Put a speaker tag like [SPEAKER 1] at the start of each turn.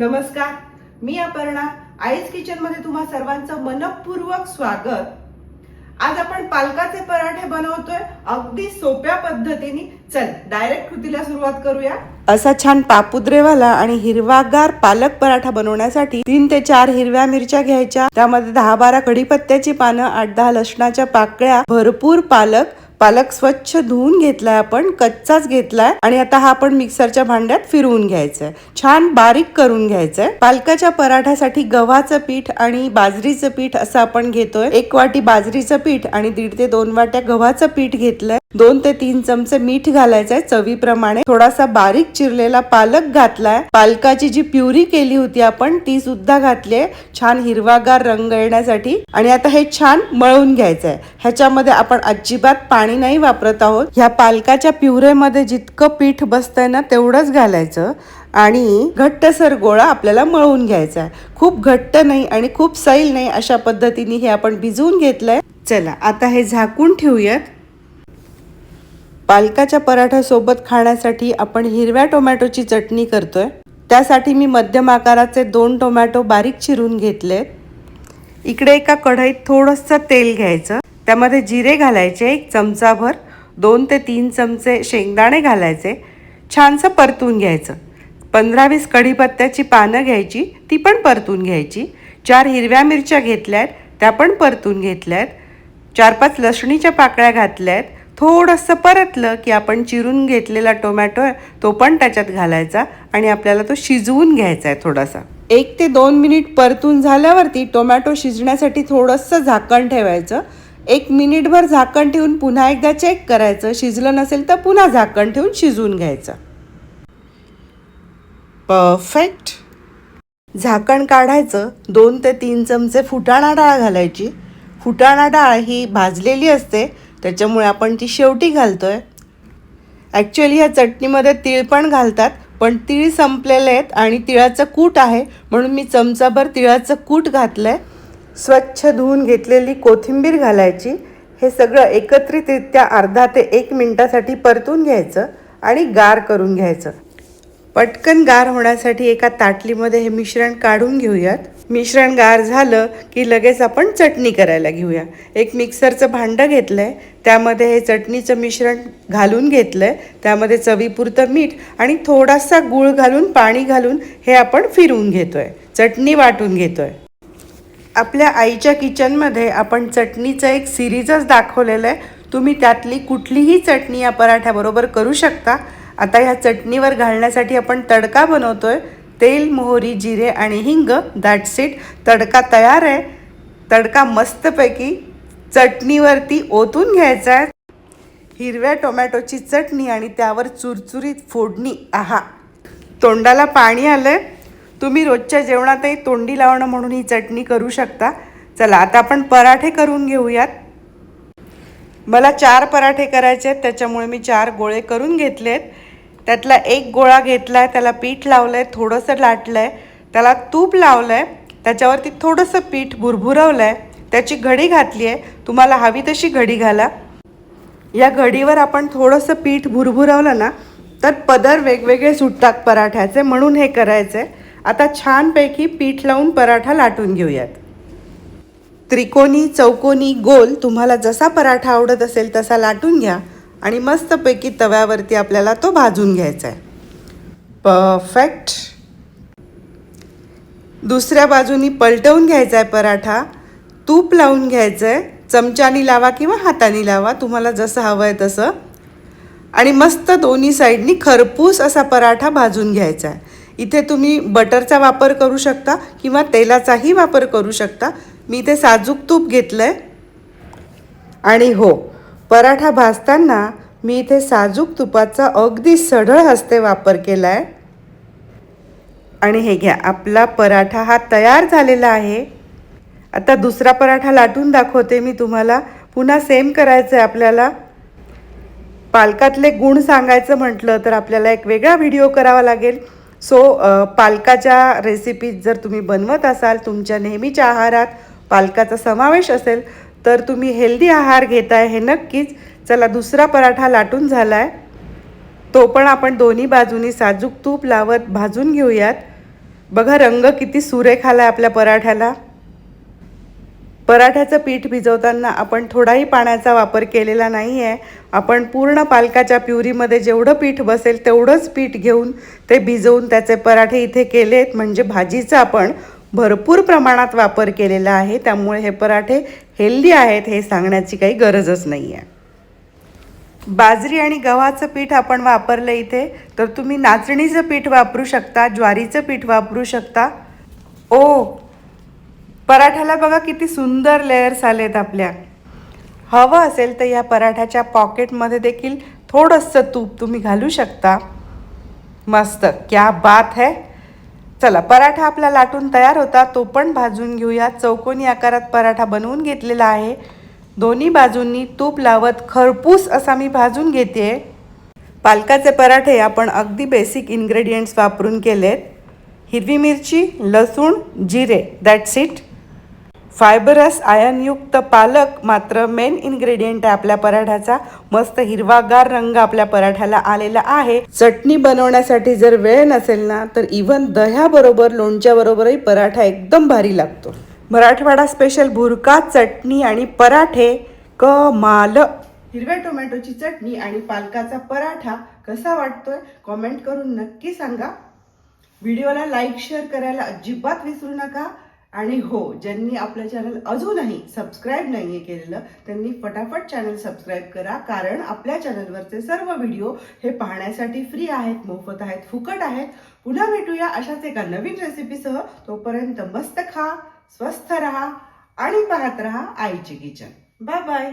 [SPEAKER 1] नमस्कार मी अपर्णा आईज किचनमध्ये तुम्हा सर्वांचं मनपूर्वक स्वागत. आज आपण पालकाचे पराठे बनवतोय अगदी सोप्या पद्धतीने. चल डायरेक्ट कृतीला सुरुवात करूया.
[SPEAKER 2] असा छान पापुद्रेवाला आणि हिरवागार पालक पराठा बनवण्यासाठी तीन ते चार हिरव्या मिरच्या घ्यायच्या. त्यामध्ये दहा बारा कढीपत्त्याची पानं आठ दहा लसणाच्या पाकळ्या भरपूर पालक पालक स्वच्छ धुवून घेतलाय आपण कच्चाच घेतलाय आणि आता हा आपण मिक्सरच्या भांड्यात फिरवून घ्यायचंय. छान बारीक करून घ्यायचंय. पालकाच्या पराठ्यासाठी गव्हाचं पीठ आणि बाजरीचं पीठ असं आपण घेतोय. एक वाटी बाजरीचं पीठ आणि दीड ते दोन वाट्या गव्हाचं पीठ घेतलंय. दोन ते तीन चमचे मीठ घालायचंय चवीप्रमाणे. थोडासा बारीक चिरलेला पालक घातलाय. पालकाची जी प्युरी केली होती आपण ती सुद्धा घातलीये छान हिरवागार रंग येण्यासाठी. आणि आता हे छान मळून घ्यायचंय. ह्याच्यामध्ये आपण अजिबात पाणी नाही वापरत आहोत. ह्या पालकाच्या प्युरेमध्ये जितकं पीठ बसतंय ना तेवढंच घालायचं. आणि घट्टसर गोळा आपल्याला मळून घ्यायचा आहे खूप घट्ट नाही आणि खूप सैल नाही अशा पद्धतीने हे आपण भिजवून घेतलंय. चला आता हे झाकून ठेवूयात. पालकाच्या पराठ्यासोबत खाण्यासाठी आपण हिरव्या टोमॅटोची चटणी करतोय. त्यासाठी मी मध्यम आकाराचे दोन टोमॅटो बारीक चिरून घेतलेत. इकडे एका कढईत थोडंसं तेल घ्यायचं. त्यामध्ये जिरे घालायचे एक चमचाभर दोन ते तीन चमचे शेंगदाणे घालायचे. छानसं परतून घ्यायचं. पंधरा वीस कढीपत्त्याची पानं घ्यायची ती पण परतून घ्यायची. चार हिरव्या मिरच्या घेतल्या आहेत त्या पण परतून घेतल्या आहेत चार पाच लसणीच्या पाकळ्या घातल्या आहेत थोडंसं परतलं की आपण चिरून घेतलेला टोमॅटो आहे तो पण त्याच्यात घालायचा आणि आपल्याला तो शिजवून घ्यायचा आहे थोडासा. एक ते दोन मिनिट परतून झाल्यावरती टोमॅटो शिजण्यासाठी थोडंसं झाकण ठेवायचं. एक मिनिटभर झाकण ठेवून पुन्हा एकदा चेक करायचं. शिजलं नसेल तर पुन्हा झाकण ठेवून शिजवून घ्यायचं. परफेक्ट. झाकण काढायचं. दोन ते तीन चमचे फुटाणा डाळ घालायची. फुटाणा डाळ ही भाजलेली असते. त्याच्यामुळे आपण ती शेवटी घालतो आहे ॲक्च्युली ह्या चटणीमध्ये तीळ पण घालतात पण तीळ संपलेले आहेत आणि तिळाचं कूट आहे म्हणून मी चमचाभर तिळाचं कूट घातलं आहे स्वच्छ धुवून घेतलेली कोथिंबीर घालायची. हे सगळं एकत्रितरित्या अर्धा ते एक मिनटासाठी परतून घ्यायचं आणि गार करून घ्यायचं. पटकन गार होण्यासाठी एका ताटलीमध्ये हे मिश्रण काढून घेऊयात. मिश्रण गार झालं की लगेच आपण चटणी करायला घेऊया. एक मिक्सरचं भांडं घेतलं आहे त्यामध्ये हे चटणीचं मिश्रण घालून घेतलं आहे त्यामध्ये चवीपुरतं मीठ आणि थोडासा गूळ घालून पाणी घालून हे आपण फिरवून घेतो आहे चटणी वाटून घेतो आहे आपल्या आईच्या किचनमध्ये आपण चटणीचं एक सिरीजच दाखवलेलं आहे तुम्ही त्यातली कुठलीही चटणी या पराठ्याबरोबर करू शकता. आता ह्या चटणीवर घालण्यासाठी आपण तडका बनवतो आहे तेल मोहरी जिरे आणि हिंग दॅट्स इट तडका तयार आहे. तडका मस्तपैकी चटणीवरती ओतून घ्यायचा आहे. हिरव्या टोमॅटोची चटणी आणि त्यावर चुरचुरीत फोडणी. आहा. तोंडाला पाणी आलंय. तुम्ही रोजच्या जेवणातही तोंडी लावणं म्हणून ही चटणी करू शकता. चला आता आपण पराठे करून घेऊयात. मला चार पराठे करायचे आहेत त्याच्यामुळे मी चार गोळे करून घेतले आहेत त्यातला एक गोळा घेतला आहे त्याला पीठ लावलं आहे थोडंसं लाटलं आहे त्याला तूप लावलं आहे त्याच्यावरती थोडंसं पीठ भुरभुरवलं आहे त्याची घडी घातली आहे. तुम्हाला हवी तशी घडी घाला. या घडीवर आपण थोडंसं पीठ भुरभुरवलं ना तर पदर वेगवेगळे सुटतात पराठ्याचे म्हणून हे करायचे आता छानपैकी पीठ लावून पराठा लाटून घेऊयात. त्रिकोणी चौकोनी गोल तुम्हाला जसा पराठा आवडत असेल तसा लाटून घ्या. आणि मस्तपैकी तव्यावरती आपल्याला तो भाजून घ्यायचा आहे परफेक्ट दुसऱ्या बाजूनी पलटवून घ्यायचा आहे पराठा. तूप लावून घ्यायचं आहे चमच्यानी लावा किंवा हाताने लावा तुम्हाला जसं हवं आहे तसं. आणि मस्त दोन्ही साईडनी खरपूस असा पराठा भाजून घ्यायचा आहे इथे तुम्ही बटरचा वापर करू शकता किंवा तेलाचाही वापर करू शकता. मी इथे साजूक तूप घेतलं आहे आणि हो पराठा भाजताना मी इथे साजूक तुपाचा अगदी सढळ हस्ते वापर केला आहे आणि हे घ्या आपला पराठा हा तयार झालेला आहे. आता दुसरा पराठा लाटून दाखवते मी तुम्हाला. पुन्हा सेम करायचं आहे आपल्याला. पालकातले गुण सांगायचं म्हटलं तर आपल्याला एक वेगळा व्हिडिओ करावा लागेल. सो पालकाच्या रेसिपीज जर तुम्ही बनवत असाल तुमच्या नेहमीच्या आहारात पालकाचा समावेश असेल तर तुम्ही हेल्दी आहार घेताय हे नक्कीच. चला दुसरा पराठा लाटून झाला आहे तो पण आपण दोन्ही बाजूनी साजूक तूप लावत भाजून घेऊयात. बघा रंग किती सुरेख आहे आपल्या पराठ्याला. पराठ्याचं पीठ भिजवताना आपण थोडाही पाण्याचा वापर केलेला नाही आहे आपण पूर्ण पालकाच्या प्युरीमध्ये जेवढं पीठ बसेल तेवढंच पीठ घेऊन ते भिजवून त्याचे पराठे इथे केलेत. म्हणजे भाजीचा आपण भरपूर प्रमाणात वापर केलेला आहे. त्यामुळे हे पराठे हेल्दी आहेत हे सांगण्याची काही गरजच नाही आहे बाजरी आणि गव्हाचं पीठ आपण वापरलं इथे तर तुम्ही नाचणीचं पीठ वापरू शकता ज्वारीचं पीठ वापरू शकता. ओ पराठ्याला बघा किती सुंदर लेयर्स आलेत आपल्या. हवं असेल तर या पराठ्याच्या पॉकेटमध्ये देखील थोडंसं तूप तुम्ही घालू शकता. मस्त क्या बात है. चला पराठा आपला लाटून तयार होता. तो पण भाजून घेऊया. चौकोनी आकारात पराठा बनवून घेतलेला आहे. दोन्ही बाजूंनी तूप लावत खरपूस असा मी भाजून घेते. पालकाचे पराठे आपण अगदी बेसिक इन्ग्रेडियंट्स वापरून केलेत. हिरवी मिरची लसूण जिरे. दॅट्स इट फायबरस आयनयुक्त पालक मात्र मेन इन्ग्रेडियंट आहे आपल्या पराठ्याचा. मस्त हिरवागार रंग आपल्या पराठ्याला आलेला आहे. चटणी बनवण्यासाठी जर वेळ नसेल ना तर इव्हन दह्याबरोबर लोणच्याबरोबरही पराठा एकदम भारी लागतो. मराठवाडा स्पेशल भुरका चटणी आणि पराठे. कमाल!
[SPEAKER 1] हिरव्या टोमॅटोची चटणी आणि पालकाचा पराठा कसा वाटतोय? कॉमेंट करून नक्की सांगा. व्हिडिओला लाईक शेअर करायला अजिबात विसरू नका. आणि हो ज्यांनी आपलं चॅनल अजूनही सबस्क्राईब नाहीये केलेलं त्यांनी फटाफट चॅनल सबस्क्राईब करा. कारण आपल्या चॅनलवरचे सर्व व्हिडिओ हे पाहण्यासाठी फ्री आहेत मोफत आहेत फुकट आहेत. पुन्हा भेटूया अशाच एका नवीन रेसिपीसह तोपर्यंत मस्त खा स्वस्थ राहा आणि पाहत राहा आईची किचन बाय बाय